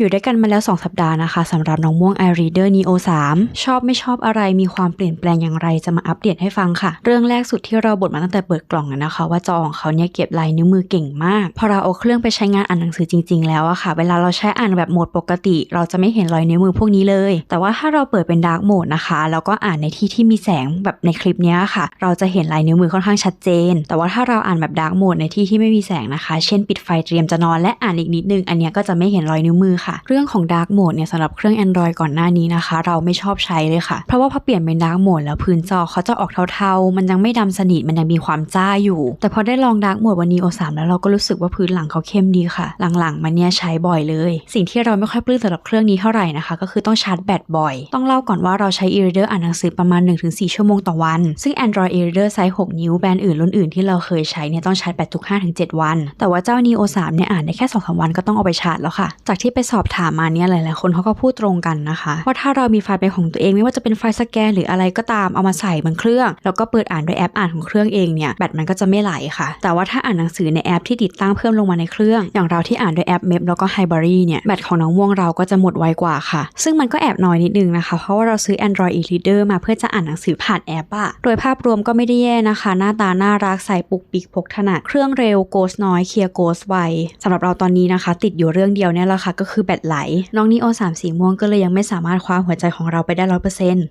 อยู่ด้วยกันมาแล้ว 2 สัปดาห์นะคะสำหรับน้องม่วง iReader Neo 3 ชอบไม่ชอบอะไรมีความเปลี่ยนแปลงอย่างไรจะมาอัปเดตให้ฟังค่ะ เรื่องแรกสุดที่เราบทมาตั้งแต่เปิดกล่องนะคะ ว่าจอของเขาเนี่ยเก็บลายนิ้วมือเก่งมาก พอเราเอาเครื่องไปใช้งานอ่านหนังสือจริง ๆ แล้วอะค่ะ เวลาเราใช้อ่านแบบโหมดปกติ เราจะไม่เห็นรอยนิ้วมือพวกนี้เลย แต่ว่าถ้าเราเปิดเป็นดาร์กโหมดนะคะแล้วก็อ่านในที่ที่มีแสงแบบในคลิปนี้ค่ะ เราจะเห็นลายนิ้วมือค่อนข้างชัดเจน แต่ว่าถ้าเราอ่านแบบดาร์กโหมดในที่ที่ไม่มีแสงนะคะ เช่น ปิดไฟเตรียมจะนอนและอ่านอีกนิดนึงอันนี้ก็จะไม่เห็นรอยนิ้วมือค่ะเรื่องของ Dark Mode เนี่ยสำหรับเครื่อง Android ก่อนหน้านี้นะคะ เราไม่ชอบใช้เลยค่ะ เพราะว่าพอเปลี่ยนเป็น Dark Mode แล้วพื้นจอเขาจะออกเทาๆ มันยังไม่ดำสนิทมันยังมีความจ้าอยู่ แต่พอได้ลอง Dark Mode วัน Neo 3แล้วเราก็รู้สึกว่าพื้นหลังเขาเข้มดีค่ะ หลังๆ มันเนี่ยใช้บ่อยเลย สิ่งที่เราไม่ค่อยปลื้มสำหรับเครื่องนี้เท่าไหร่นะคะ ก็คือต้องชาร์จแบตบ่อย ต้องเล่าก่อนว่าเราใช้ e-reader อ่านหนังสือประมาณ 1-4 ชั่วโมงต่อวัน ซึ่ง Android e-reader ไซส์ 6 นิ้วแบรนด์อื่นรุ่นอื่นที่เราเคยใช้เนี่ยต้องชาร์จแบตทุก5-7 วัน แต่ว่าเจ้า Neo 3เนี่ยอ่านได้แค่2-3วันก็ต้องเอาไปชาร์จแล้วค่ะ จากที่ไปสอบอบถามมาเนี่ยหลาย ๆ คนเขาก็พูดตรงกันนะคะว่าถ้าเรามีไฟล์เป็นของตัวเองไม่ว่าจะเป็นไฟล์สแกนหรืออะไรก็ตามเอามาใส่บนเครื่อง แล้วก็เปิดอ่านด้วยแอปอ่านของเครื่องเองเนี่ยแบตมันก็จะไม่ไหลค่ะ แต่ว่าถ้าอ่านหนังสือในแอปที่ติดตั้งเพิ่มลงมาในเครื่อง อย่างเราที่อ่านด้วยแอปเม p แล้วก็ไฮบ r รีเนี่ยแบตของน้องม่วงเราก็จะหมดไวกว่าค่ะ ซึ่งมันก็แอบน้อยนิดนึงนะคะ เพราะว่าเราซื้อ Android e-reader มาเพื่อจะอ่านหนังสือผ่านแอปอะโดยภาพรวมก็ไม่ได้แย่นะคะ หน้าตาน่ารักใส่ปุกปิกพกถนัดเครื่องเร็วโกสน้อยเคลียร์โกสไวสำหรับเราตอนนี้นะคะ ติดอยู่เรื่องเดียวเนี่ยแหละค่ะก็คือแบตไหล น้องนีโอสามสีม่วงก็เลยยังไม่สามารถคว้าหัวใจของเราไปได้ร้อยเปอร์เซ็นต์